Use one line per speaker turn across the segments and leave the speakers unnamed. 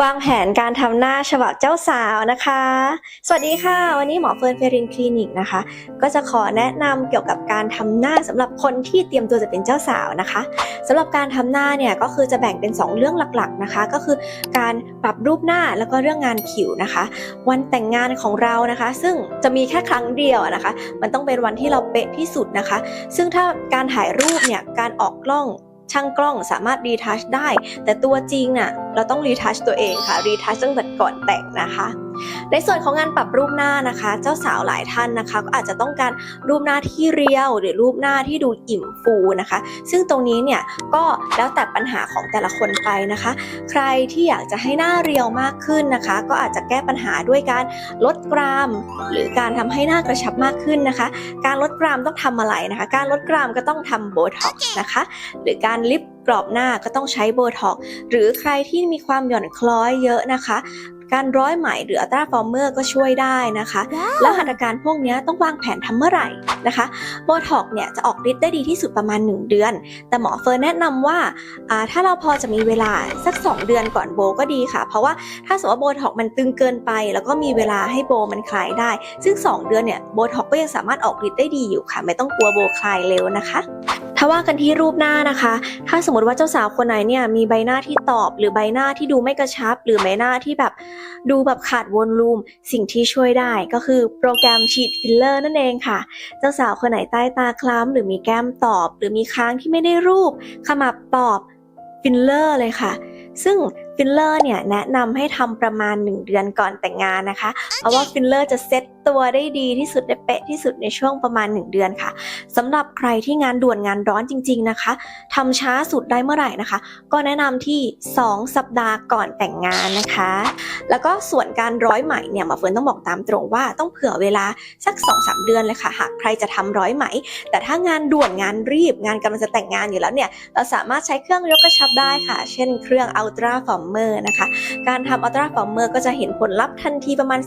วางแผนการทำหน้าฉบับเจ้าสาวนะคะ สวัสดีค่ะ วันนี้หมอเฟิร์นเฟรินคลินิกนะคะ ก็จะขอแนะนำเกี่ยวกับการทำหน้าสำหรับคนที่เตรียมตัวจะเป็นเจ้าสาวนะคะสำหรับการทำหน้าเนี่ยก็คือจะแบ่งเป็น 2 เรื่องหลักๆนะคะ ก็คือการปรับรูปหน้าแล้วก็เรื่องงานผิวนะคะ วันแต่งงานของเรานะคะ ซึ่งจะมีแค่ครั้งเดียวนะคะ มันต้องเป็นวันที่เราเป๊ะที่สุดนะคะ ซึ่งถ้าการถ่ายรูปเนี่ยการออกกล้อง ช่างกล้องสามารถรีทัชได้ แต่ตัวจริงน่ะเราต้องรีทัชตัวเองค่ะรีทัชตั้งแต่ก่อนแต่งนะคะ ในส่วนของงานปรับรูปหน้านะคะ เจ้าสาวหลายท่านนะคะ ก็อาจจะต้องการรูปหน้าที่เรียว หรือรูปหน้าที่ดูอิ่มฟูนะคะ ซึ่งตรงนี้เนี่ยก็แล้วแต่ปัญหาของแต่ละคนไปนะคะ ใครที่อยากจะให้หน้าเรียวมากขึ้นนะคะ ก็อาจจะแก้ปัญหาด้วยการลดกราม หรือการทำให้หน้ากระชับมากขึ้นนะคะ การลดกรามต้องทำอะไรนะคะ การลดกรามก็ต้องทำโบท็อกซ์นะคะ หรือการลิปกรอบหน้าก็ต้องใช้โบท็อกซ์หรือใครที่มีความหย่อนคล้อยเยอะนะคะ การร้อยไหมหรืออัลตราฟอร์เมอร์ก็ช่วยได้นะคะ แล้วหัตถการพวกนี้ต้องวางแผนทำเมื่อไหร่นะคะโบท็อกเนี่ยจะออกฤทธิ์ได้ดีที่สุดประมาณ 1 เดือน แต่หมอเฟิร์นแนะนำว่าอ่าถ้าเราพอจะมีเวลาสัก 2 เดือนก่อนโบก็ดีค่ะ เพราะว่าถ้าสมมติว่าโบท็อกมันตึงเกินไป แล้วก็มีเวลาให้โบมันคลายได้ ซึ่ง 2 เดือนเนี่ยโบท็อกก็ยังสามารถออกฤทธิ์ได้ดีอยู่ค่ะ ไม่ต้องกลัวโบคลายเร็วนะคะ ถ้าว่ากันที่รูปหน้านะคะ ถ้าสมมติว่าเจ้าสาวคนไหนเนี่ยมีใบหน้าที่ตอบ หรือใบหน้าที่ดูไม่กระชับ หรือใบหน้าที่แบบดูแบบขาดวอลลุ่มสิ่งที่ช่วยได้ก็คือโปรแกรมฉีดฟิลเลอร์นั่นเองค่ะ เจ้าสาวคนไหนใต้ตาคล้ำหรือมีแก้มตอบ หรือมีค้างที่ไม่ได้รูป ขมับตอบฟิลเลอร์เลยค่ะ ซึ่งฟิลเลอร์เนี่ยแนะนำให้ทำประมาณ 1 เดือนก่อนแต่งงานนะคะ เพราะว่าฟิลเลอร์จะเซตตัวได้ดีที่สุดได้เป๊ะที่สุดในช่วงประมาณ 1 เดือนค่ะสำหรับใครที่งานด่วนงานร้อนจริง ๆนะคะทำช้าสุดได้เมื่อไหร่นะคะ ก็แนะนำที่ 2 สัปดาห์ก่อนแต่งงานนะคะ แล้วก็ส่วนการร้อยไหมเนี่ยมาเฟิร์นต้องบอกตามตรงว่าต้องเผื่อเวลาสัก 2-3 เดือนเลยค่ะ หากใครจะทำร้อยไหม แต่ถ้างานด่วนงานรีบ งานกำลังจะแต่งงานอยู่แล้วเนี่ยเราสามารถใช้เครื่องยกกระชับได้ค่ะ เช่นเครื่อง Ultra Former นะคะ การทำ Ultra Former ก็จะเห็นผลลัพธ์ทันทีประมาณ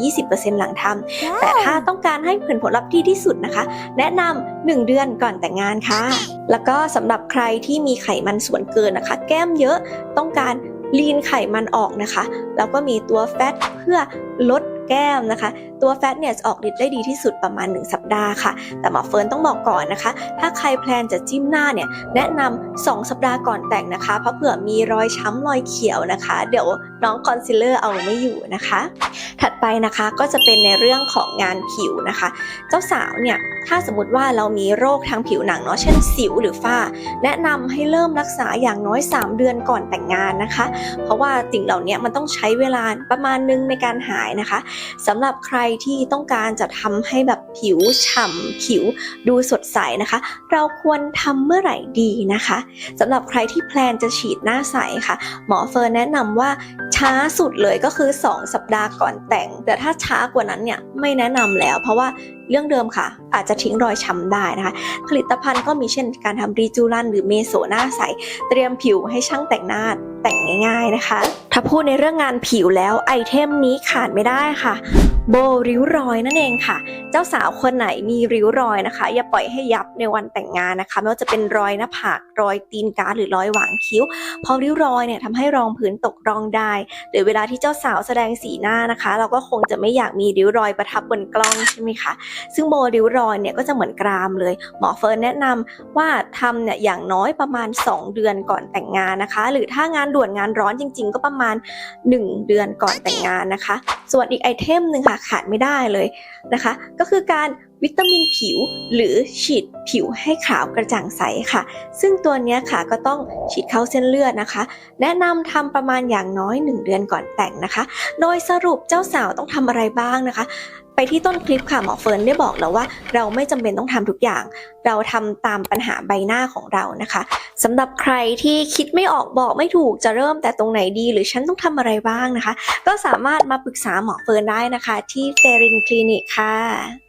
10-20%หลังทำแต่ถ้าต้องการให้ผลผลลัพธ์ที่ที่สุดนะคะ แนะนำ1เดือนก่อนแต่งงานค่ะ แล้วก็สำหรับใครที่มีไขมันส่วนเกินนะคะ แก้มเยอะต้องการลีนไขมันออกนะคะ แล้วก็มีตัวแฟตเพื่อลด แก้มนะคะ ตัวแฟตเนี่ยจะออกฤทธิ์ได้ดีที่สุดประมาณ 1 สัปดาห์ค่ะ แต่หมอเฟิร์นต้องบอกก่อนนะคะ ถ้าใครแพลนจะจิ้มหน้าเนี่ยแนะนำ2สัปดาห์ก่อนแต่งนะคะ เพราะเผื่อมีรอยช้ำรอยเขียวนะคะ เดี๋ยวน้องคอนซีลเลอร์เอาไม่อยู่นะคะ ถัดไปนะคะก็จะเป็นในเรื่องของงานผิวนะคะ เจ้าสาวเนี่ยถ้าสมมติว่าเรามีโรคทางผิวหนังเนาะเช่นสิวหรือฝ้า แนะนำให้เริ่มรักษาอย่างน้อย 3 เดือนก่อนแต่งงานนะคะ เพราะว่าสิ่งเหล่านี้มันต้องใช้เวลาประมาณนึงในการหายนะคะสำหรับใครที่ต้องการจะทำให้แบบผิวฉ่ำผิวดูสดใสนะคะ เราควรทำเมื่อไหร่ดีนะคะสำหรับใครที่แพลนจะฉีดหน้าใสค่ะ หมอเฟิร์นแนะนำว่า ช้าสุดเลยก็คือ 2 สัปดาห์ก่อนแต่ง แต่ถ้าช้ากว่านั้นเนี่ยไม่แนะนำแล้ว เพราะว่าเรื่องเดิมค่ะ อาจจะทิ้งรอยช้ำได้นะคะ ผลิตภัณฑ์ก็มีเช่นการทำรีจูรันหรือเมโซหน้าใส เตรียมผิวให้ช่างแต่งหน้าแต่งง่าย ๆนะคะ ถ้าพูดในเรื่องงานผิวแล้วไอเทมนี้ขาดไม่ได้ค่ะ โบริ้วรอยนั่นเองค่ะ เจ้าสาวคนไหนมีริ้วรอยนะคะ อย่าปล่อยให้ยับในวันแต่งงานนะคะ ไม่ว่าจะเป็นรอยหน้าผากรอยตีนกาหรือรอยหว่างคิ้วเพราะริ้วรอยเนี่ยทำให้รองพื้นตกรองได้หรือเวลาที่เจ้าสาวแสดงสีหน้านะคะ เราก็คงจะไม่อยากมีริ้วรอยประทับบนกล้องใช่ไหมคะซึ่งโบริ้วรอยเนี่ยก็จะเหมือนกรามเลยหมอเฟิร์นแนะนำว่าทำเนี่ยอย่างน้อยประมาณ 2 เดือนก่อนแต่งงานนะคะ หรือถ้างานด่วนงานร้อนจริง ๆ ก็ประมาณ 1 เดือนก่อนแต่งงานนะคะ ส่วนอีกไอเทมหนึ่งค่ะขาดไม่ได้เลยนะคะ ก็คือการ วิตามินผิว หรือฉีดผิวให้ขาวกระจ่างใสค่ะ ซึ่งตัวนี้ค่ะก็ต้องฉีดเข้าเส้นเลือดนะคะ แนะนำทำประมาณอย่างน้อย 1 เดือนก่อนแต่งนะคะ โดยสรุปเจ้าสาวต้องทำอะไรบ้างนะคะ ไปที่ต้นคลิปค่ะหมอเฟิร์นได้บอกแล้วว่า เราไม่จำเป็นต้องทำทุกอย่าง เราทำตามปัญหาใบหน้าของเรานะคะสำหรับใครที่คิดไม่ออกบอกไม่ถูกจะเริ่มแต่ตรงไหนดีหรือฉันต้องทำอะไรบ้างนะคะ ก็สามารถมาปรึกษาหมอเฟิร์นได้นะคะ ที่เฟรินคลินิกค่ะ